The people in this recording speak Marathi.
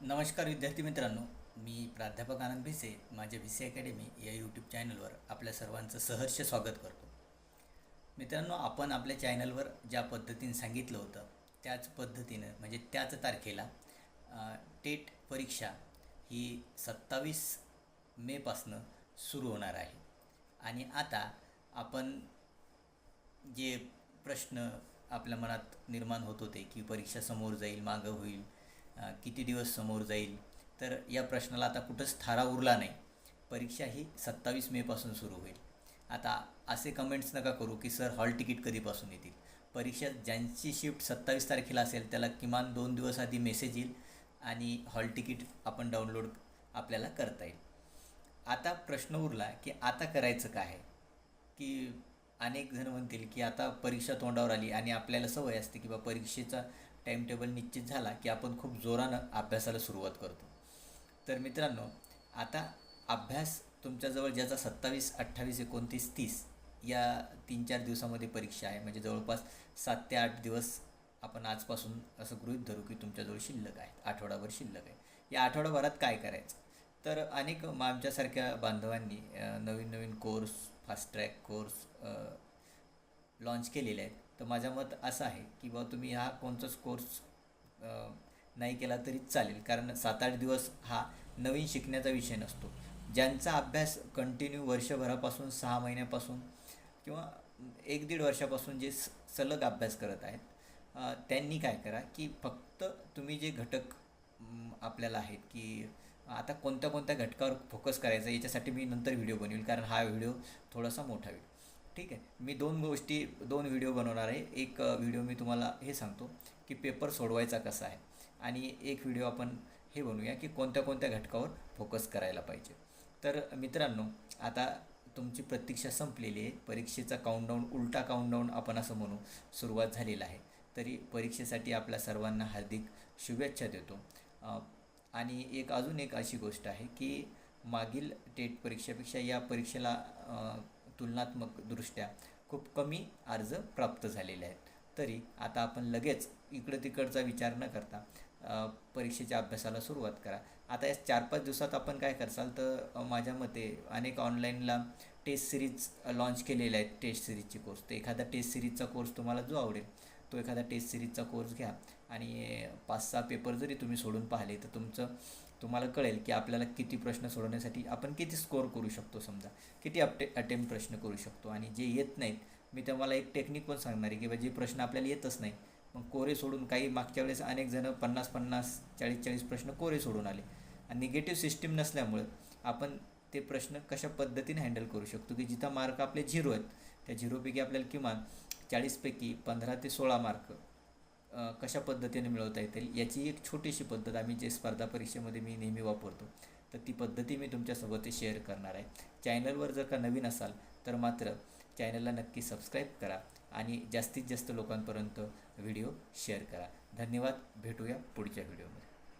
नमस्कार विद्यार्थी मित्रांनो मी प्राध्यापक आनंद भिसे माझ्या भिसे अकॅडमी या यूट्यूब चॅनलवर आपल्या सर्वांचं सहर्ष स्वागत करतो. मित्रांनो आपण आपल्या चॅनलवर ज्या पद्धतीने सांगितलं होतं त्याच पद्धतीनं म्हणजे त्याच तारखेला टेट परीक्षा ही सत्तावीस मेपासनं सुरू होणार आहे. आणि आता आपण जे प्रश्न आपल्या मनात निर्माण होत होते की परीक्षा समोर जाईल मागं होईल किती दिवस समोर जाईल? तर या प्रश्नाला आता कुठंच थारा उरला नाही. परीक्षा ही सत्तावीस मेपासून सुरू होईल. आता असे कमेंट्स नका करू की सर हॉल तिकीट कधीपासून येतील? परीक्षा ज्यांची शिफ्ट सत्तावीस तारखेला असेल त्याला किमान दोन दिवस आधी मेसेज येईल आणि हॉल तिकीट आपण डाउनलोड आपल्याला करता येईल. आता प्रश्न उरला की आता करायचं काय की अनेक जण म्हणतील की आता परीक्षा तोंडावर आली आणि आपल्याला सवय असते की बा परीक्षेचा टाईम टेबल निश्चित झाला की आपण खूप जोरानं अभ्यासाला सुरुवात करतो. तर मित्रांनो आता अभ्यास तुमच्याजवळ ज्याचा सत्तावीस अठ्ठावीस एकोणतीस तीस या तीन चार दिवसामध्ये परीक्षा आहे म्हणजे जवळपास सात ते आठ दिवस आपण आजपासून असं गृहीत धरू की तुमच्याजवळ शिल्लक आहे आठवडाभर शिल्लक आहे. या आठवडाभरात काय करायचं? तर अनेक आमच्यासारख्या बांधवांनी नवीन नवीन course fast track course launch केलेले आहेत. तर माझ्या मत असं आहे की बा तुम्ही हा कोणताच कोर्स नाही केला तरी चालेल. कारण सात आठ दिवस हा नवीन शिकण्याचा विषय नसतो. ज्यांचा अभ्यास कंटिन्यू वर्षभरापासून सहा महिन्यापासून किंवा एक दीड वर्षापासून जे स- सलग अभ्यास करत आहेत त्यांनी काय करा की फक्त तुम्ही जे घटक आपल्याला आहेत की आता कोणत्या कोणत्या घटकावर फोकस करायचा याच्यासाठी मी नंतर व्हिडिओ बनवेल कारण हा व्हिडिओ थोडासा मोठा होईल ठीक आहे. मी दोन गोष्टी दोन व्हिडिओ बनवणार आहे. एक व्हिडिओ मी तुम्हाला हे सांगतो की पेपर सोडवायचा कसा आहे आणि एक व्हिडिओ आपण हे बनवूया की कोणत्या कोणत्या घटकावर फोकस करायला पाहिजे. तर मित्रांनो आता तुमची प्रतीक्षा संपलेली आहे. परीक्षेचा काउंटडाऊन उलटा काउंटडाऊन आपण असं म्हणू सुरुवात झालेला आहे. तरी परीक्षेसाठी आपल्या सर्वांना हार्दिक शुभेच्छा देतो. आणि एक अजून एक अशी गोष्ट आहे की मागील टेट परीक्षेपेक्षा या परीक्षेला तुलनात्मकदृष्ट्या खूप कमी अर्ज प्राप्त झालेले आहेत. तरी आता आपण लगेच इकडं तिकडचा विचार न करता परीक्षेच्या अभ्यासाला सुरुवात करा. आता या चार पाच दिवसात आपण काय करसाल तर माझ्या मते अनेक ऑनलाईनला टेस्ट सिरीज लॉन्च केलेले आहेत टेस्ट सिरीजचे कोर्स तर एखादा टेस्ट सिरीजचा कोर्स तुम्हाला जो आवडेल तो एखादा टेस्ट सिरीजचा कोर्स घ्या. आणि पाच सहा पेपर जरी तुम्ही सोडून पाहिले तर तुमचं तुम्हाला कळेल की आपल्याला किती प्रश्न सोडवण्यासाठी आपण किती स्कोअर करू शकतो समजा. किती अपटे अटेम्प्ट प्रश्न करू शकतो. आणि जे येत नाहीत मी तुम्हाला एक टेक्निक पण सांगणार आहे की बा जे प्रश्न आपल्याला येतच नाही मग कोरे सोडून काही मागच्या वेळेस अनेक जण पन्नास पन्नास चाळीस चाळीस प्रश्न कोरे सोडून आले. आणि निगेटिव्ह सिस्टीम नसल्यामुळं आपण ते प्रश्न कशा पद्धतीने हँडल करू शकतो की जिथं मार्क आपले झिरो आहेत. त्या झिरोपैकी आपल्याला किमान चाळीसपैकी पंधरा ते सोळा मार्क कशा पद्धतीने मिळवता येतील याची एक छोटीशी पद्धत आम्ही जे स्पर्धा परीक्षेमध्ये मी नेहमी वापरतो तर ती पद्धती मी तुमच्यासोबत शेअर करणार आहे. चॅनलवर जर का नवीन असाल तर मात्र चॅनलला नक्की सबस्क्राईब करा आणि जास्तीत जास्त लोकांपर्यंत व्हिडिओ शेअर करा. धन्यवाद भेटूया पुढच्या व्हिडिओमध्ये.